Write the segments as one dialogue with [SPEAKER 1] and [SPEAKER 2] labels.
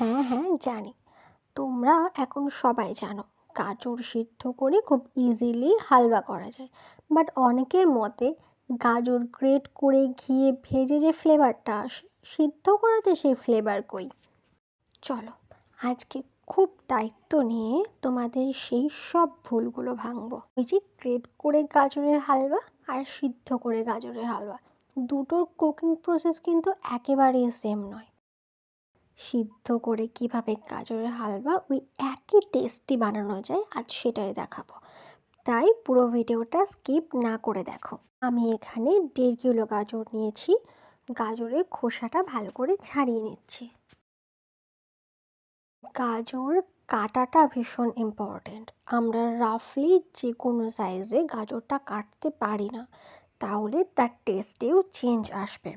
[SPEAKER 1] হ্যাঁ হ্যাঁ জানি। তোমরা এখন সবাই জানো, গাজর সিদ্ধ করে খুব ইজিলি হালুয়া করা যায়। বাট অনেকের মতে গাজর গ্রেট করে ঘিয়ে ভেজে যে ফ্লেভারটা আসে, সিদ্ধ করাতে সেই ফ্লেভার কই? চলো, আজকে খুব দায়িত্ব নিয়ে তোমাদের সেই সব ভুলগুলো ভাঙবো। ওই যে গ্রেট করে গাজরের হালুয়া আর সিদ্ধ করে গাজরের হালুয়া, দুটোর কুকিং প্রসেস কিন্তু একেবারেই সেম নয়। সিদ্ধ করে কীভাবে গাজরের হালুয়া ওই একই টেস্টি বানানো যায়, আজ সেটাই দেখাবো। তাই পুরো ভিডিওটা স্কিপ না করে দেখো। আমি এখানে দেড় কিলো গাজর নিয়েছি, গাজরের খোসাটা ভালো করে ছাড়িয়ে নিচ্ছি। গাজর কাটাটা ভীষণ ইম্পর্ট্যান্ট আমরা রাফলি যে কোনো সাইজে গাজরটা কাটতে পারি না, তাহলে তার টেস্টেও চেঞ্জ আসবে।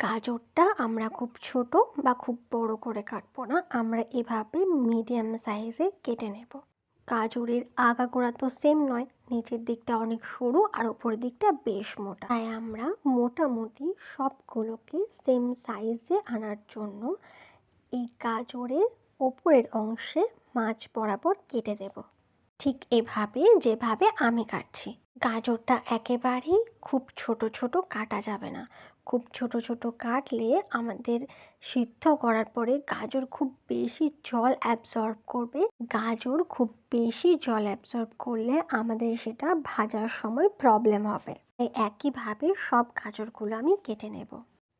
[SPEAKER 1] গাজরটা আমরা খুব ছোট বা খুব বড় করে কাটবো না। আমরা এভাবে মিডিয়াম সাইজে কেটে নেব। গাজরের আগাগোড়া তো সেম নয়, নিচের দিকটা অনেক সরু আর ওপরের দিকটা বেশ মোটা। তাই আমরা মোটামুটি সবগুলোকে সেম সাইজে আনার জন্য এই গাজরের ওপরের অংশে মাছ বরাবর কেটে দেব। ঠিক এভাবে যেভাবে আমি কাটছি। গাজরটা একেবারেই খুব ছোট ছোট কাটা যাবে না। খুব ছোট ছোট কাটলে আমাদের সিদ্ধ করার পরে গাজর খুব বেশি জল অ্যাবসর্ব করবে। গাজর খুব বেশি জল অ্যাবসর্ব করলে আমাদের সেটা ভাজার সময় প্রবলেম হবে। তাই একইভাবে সব গাজরগুলো আমি কেটে নেব।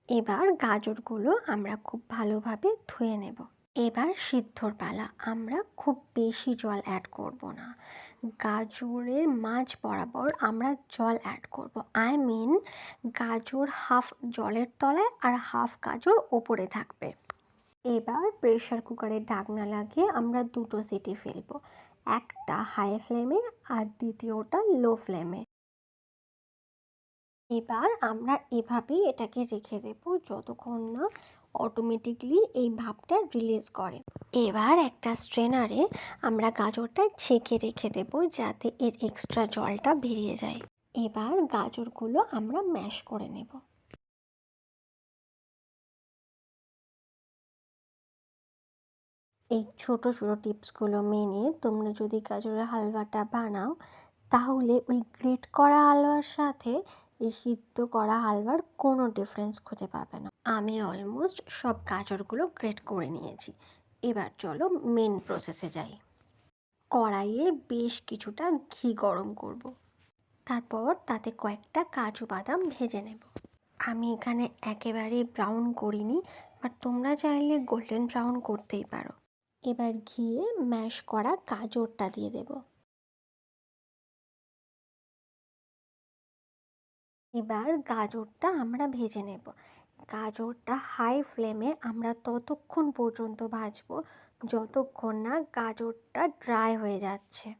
[SPEAKER 1] এবার গাজরগুলো আমরা খুব ভালোভাবে ধুয়ে নেব। এবার সিদ্ধর পালা। আমরা খুব বেশি জল অ্যাড করব না। গাজরের মাঝ বরাবর আমরা জল অ্যাড করব। আই মিন গাজর হাফ জলের তলায় আর হাফ গাজর ওপরে থাকবে। এবার প্রেশার কুকারের ঢাকনা লাগিয়ে আমরা দুটো সিটি ফেলব। একটা হাই ফ্লেমে আর দ্বিতীয়টা লো ফ্লেমে এবার আমরা এভাবেই এটাকে রেখে দেবো যতক্ষণ না অটোমেটিকলি এই ভাবটা রিলিজ করে। এবার একটা স্ট্রেনারে আমরা গাজরটা ছেঁকে রেখে দেব যাতে এর এক্সট্রা জলটা বেরিয়ে যায়। এবার গাজরগুলো আমরা ম্যাশ করে নেব। এই ছোট ছোট টিপসগুলো মেনে তোমরা যদি গাজরের হালুয়াটা বানাও, তাহলে ওই গ্রেট করা হালুয়ার সাথে এই সিদ্ধ করা হালুয়ার কোনো ডিফারেন্স খুঁজে পাবে না। আমি অলমোস্ট সব গাজরগুলো গ্রেট করে নিয়েছি। এবার চলো মেন প্রসেসে যাই। কড়াইয়ে বেশ কিছুটা ঘি গরম করব। তারপর তাতে কয়েকটা কাজু বাদাম ভেজে নেব। আমি এখানে একেবারে ব্রাউন করিনি বাট তোমরা চাইলে গোল্ডেন ব্রাউন করতেই পারো। এবার ঘিয়ে ম্যাশ করা গাজরটা দিয়ে দেবো। এবার গাজরটা আমরা ভেজে নেব। গাজরটা হাই ফ্লেমে আমরা ততক্ষণ পর্যন্ত ভাজবো, যতক্ষণ না গাজরটা ড্রাই হয়ে যাচ্ছে।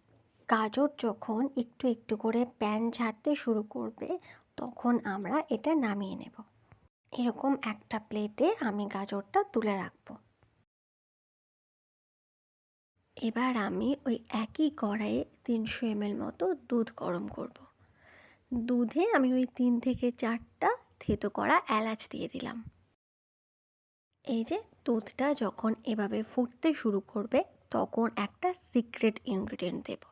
[SPEAKER 1] গাজর যখন একটু একটু করে প্যান ছাড়তে শুরু করবে, তখন আমরা এটা নামিয়ে নেব। এরকম একটা প্লেটে আমি গাজরটা তুলে রাখব। এবার আমি ওই একই কড়াইয়ে তিনশো এমএল মতো দুধ গরম করব। দুধে আমি ওই তিন থেকে চারটা থেতো করা এলাচ দিয়ে দিলাম। এই যে দুধটা যখন এভাবে ফুটতে শুরু করবে, তখন একটা সিক্রেট ইনগ্রিডিয়েন্ট দেব।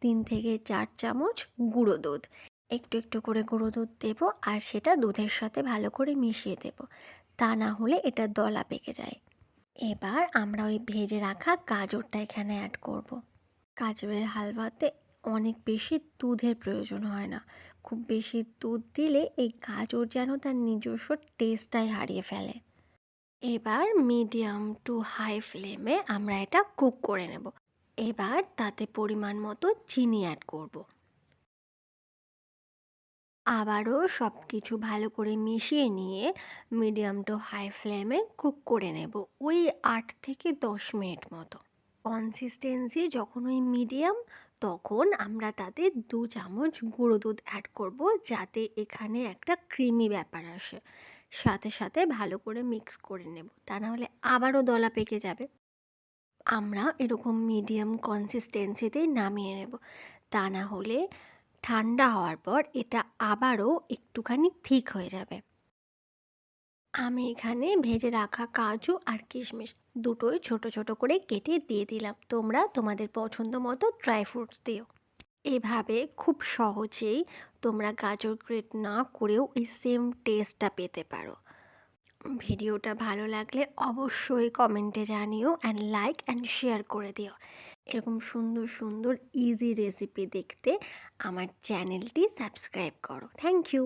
[SPEAKER 1] তিন থেকে চার চামচ গুঁড়ো দুধ। একটু একটু করে গুঁড়ো দুধ দেব আর সেটা দুধের সাথে ভালো করে মিশিয়ে দেব। তা না হলে এটা দলা পেকে যায়। এবার আমরা ওই ভেজে রাখা গাজরটা এখানে অ্যাড করব। গাজরের হালুয়াতে অনেক বেশি দুধের প্রয়োজন হয় না। খুব বেশি দুধ দিলে এই গাজর যেন তার নিজস্ব টেস্টটাই হারিয়ে ফেলে। এবার মিডিয়াম টু হাই ফ্লেমে আমরা এটা কুক করে নেব। এবার তাতে পরিমাণ মতো চিনি অ্যাড করব। আবারও সব কিছু ভালো করে মিশিয়ে নিয়ে মিডিয়াম টু হাই ফ্লেমে কুক করে নেব ওই আট থেকে দশ মিনিট মতো। কনসিস্টেন্সি যখন ওই মিডিয়াম তখন আমরা তাতে দু চামচ গুঁড়ো দুধ অ্যাড করব, যাতে এখানে একটা ক্রিমি ব্যাপার আসে। সাথে সাথে ভালো করে মিক্স করে নেব, তা নাহলে আবারও দলা পেকে যাবে। আমরা এরকম মিডিয়াম কনসিস্টেন্সিতেই নামিয়ে নেব, তা না হলে ঠান্ডা হওয়ার পর এটা আবারও একটুখানি থিক হয়ে যাবে। আমি এখানে ভেজে রাখা কাজু আর কিশমিশ দুটোই ছোট ছোট করে কেটে দিয়ে দিলাম। তোমরা তোমাদের পছন্দ মতো ড্রাই ফ্রুটস দিও। এভাবে খুব সহজেই তোমরা গাজর গ্রেট না করেও এই সেম টেস্টটা পেতে পারো। ভিডিওটা ভালো লাগলে অবশ্যই কমেন্টে জানিও অ্যান্ড লাইক অ্যান্ড শেয়ার করে দিও। এরকম সুন্দর সুন্দর ইজি রেসিপি দেখতে আমার চ্যানেলটি সাবস্ক্রাইব করো। Thank you